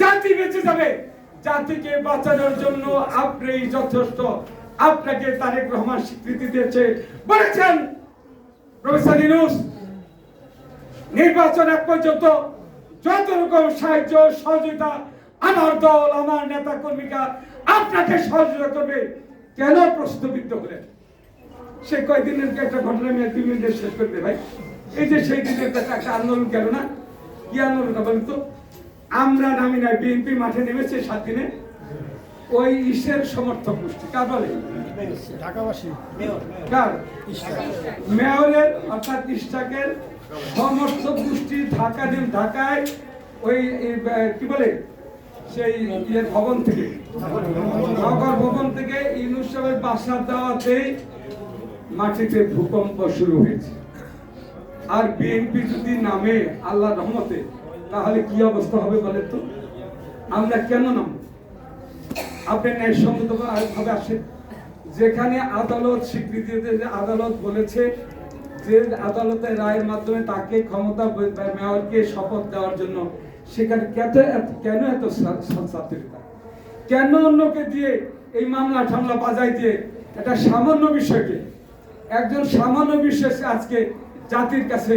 জাতি বেঁচে যাবে। জাতিকে বাঁচানোর জন্য আপনি যথেষ্ট। আপনাকে তারেক রহমান স্বীকৃতি দিয়েছে। বলেছেন, প্রফেসর ইউনুস, নির্বাচন এক পর্যন্ত যত রকম সাহায্য, সহযোগিতা, আমার দল, আমার নেতা কর্মীরা আপনাকে সহযোগিতা করবে, কেন প্রশ্নবিদ্ধ হলেন? সে কয়েকদিনের একটা ঘটনা আমি দুই মিনিটে শেষ করতে ভাই। এই যে সেই দিনের একটা আন্দোলন গেল না? কি আন্দোলন বলেন তো? আমরা নামি না বিএনপি মাঠে নেমেছে সাত দিনে। ওই ইসের সমর্থক গোষ্ঠী কার বলে? ঢাকাবাসী। কার? মেয়রের অর্থাৎ ইস্টাকের সমর্থক গোষ্ঠী ঢাকা দিন ঢাকায় ওই কি বলে? সেই ইয়ের ভবন থেকে। নগর ভবন থেকে ইউনুস সাহেবের বাসার দেওয়াতেই মাটিতে ভূকম্প শুরু হয়েছে। আর বিএনপি যদি নামে আল্লাহ রহমতে, তাহলে কি অবস্থা হবে বলেন তো? আমরা কেন নামবো? আপনি ন্যায়সঙ্গত ভাবে আসেন। যেখানে আদালত স্বীকৃতি যে আদালত বলেছে যে আদালতের রায়ের মাধ্যমে তাকে ক্ষমতা মেয়রকে শপথ দেওয়ার জন্য সেখানে কেন কেন এত সংসাত্রিকতা কেন অন্যকে দিয়ে এই মামলা ঠামলা বাজাই দিয়ে? এটা সামান্য বিষয়কে। একজন সামান্য বিষয় আজকে জাতির কাছে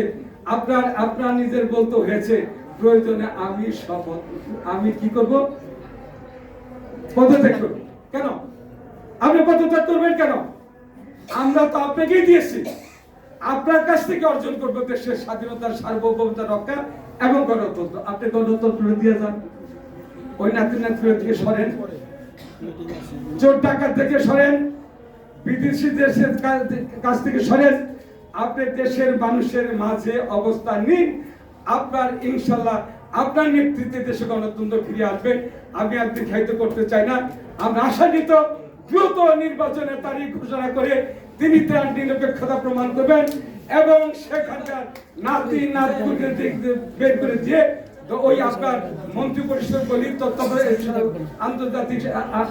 আপনার আপনার নিজের বলতে হয়েছে, প্রয়োজনে আমি শপথ, আমি কি করব? পদত্যাগ করব। কেন? আপনি পদত্যাগ করবেন কেন? আমরা তো আপনাকেই দিয়েছি। আপনার কাছ থেকে অর্জন করব দেশের স্বাধীনতার সার্বভৌমতা রক্ষা এবং গণতন্ত্র। আপনি গণতন্ত্র দিয়ে যান। ওই নাতি নাতি থেকে সরেন। চোর টাকার থেকে সরেন। বিদেশি দেশের কাছ থেকে সরেন। আপনি দেশের মানুষের মাঝে অবস্থান নিন। আপনার ইনশাল্লাহ, আপনার নেতৃত্বে দেশে গণতন্ত্র ফিরে আসবে। আমি আর দীর্ঘায়িত করতে চাই না। আমরা আশান্বিত, দ্রুত নির্বাচনের তারিখ ঘোষণা করে তিনি তার নিরপেক্ষতা প্রমাণ করবেন এবং সেখানকার নাতি নাতপুরকে বের করে দিয়ে ওই আপনার মন্ত্রী পরিষদ বলি আন্তর্জাতিক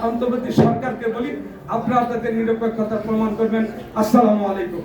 আন্তর্জাতিক সরকারকে বলি, আপনারা তাদের নিরপেক্ষতা প্রমাণ করবেন। আসসালামু আলাইকুম।